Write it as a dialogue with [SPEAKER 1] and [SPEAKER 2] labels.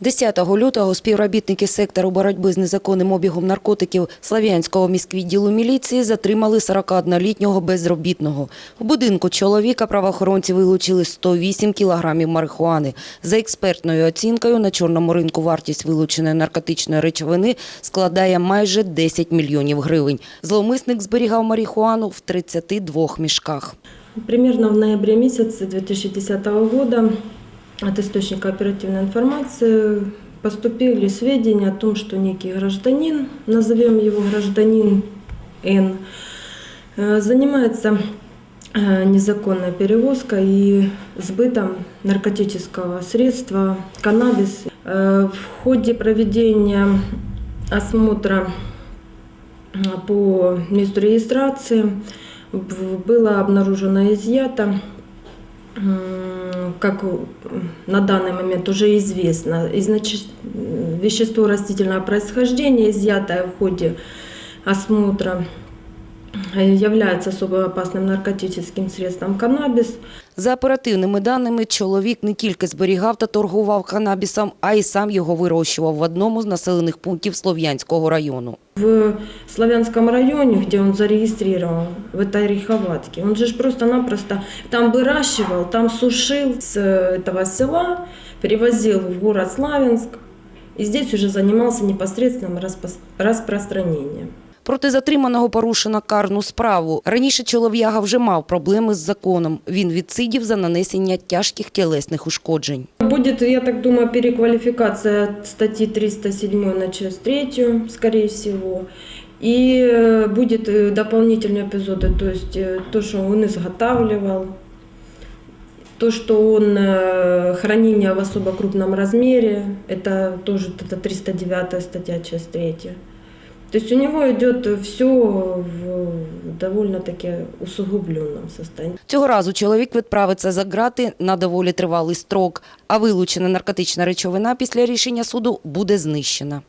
[SPEAKER 1] 10 лютого співробітники сектору боротьби з незаконним обігом наркотиків Слав'янського міськвідділу міліції затримали 41-літнього безробітного. В будинку чоловіка правоохоронці вилучили 108 кілограмів марихуани. За експертною оцінкою, на чорному ринку вартість вилученої наркотичної речовини складає майже 10 мільйонів гривень. Зловмисник зберігав марихуану в 32 мішках.
[SPEAKER 2] Примерно в ноябре месяце 2010 года от источника оперативной информации поступили сведения о том, что некий гражданин, назовем его гражданин Н, э, занимается э, незаконной перевозкой и сбытом наркотического средства каннабис. Э, В ходе проведения осмотра по месту регистрации было обнаружено изъято, как на данный момент уже известно, изнач- вещество растительного происхождения, изъятое в ходе осмотра, э, является особо опасным наркотическим средством каннабис.
[SPEAKER 1] За оперативними даними, чоловік не тільки зберігав та торгував канабісом, а й сам його вирощував в одному з населених пунктів Слов'янського району.
[SPEAKER 2] В Славянском районе, где он зарегистрирован, в этой Риховатке, он же ж просто-напросто там выращивал, там сушил с этого села, перевозил в город Славянск, и здесь уже занимался непосредственным распос- распространением.
[SPEAKER 1] Проти затриманого порушено карну справу. Раніше чолов'яга вже мав проблеми з законом. Він відсидів за нанесення тяжких тілесних ушкоджень.
[SPEAKER 2] Будет, я так думаю, переквалификация от статьи 307 на часть 3, скорее всего. И э, будет э, дополнительные эпизоды, то есть э, то, что он изготавливал, то, что он э, хранение в особо крупном размере, это тоже вот эта 309 статья, часть 3. То есть у него идет все в довольно-таки усугубленном состоянии.
[SPEAKER 1] Цього разу чоловік відправиться за ґрати на доволі тривалий строк, а вилучена наркотична речовина після рішення суду буде знищена.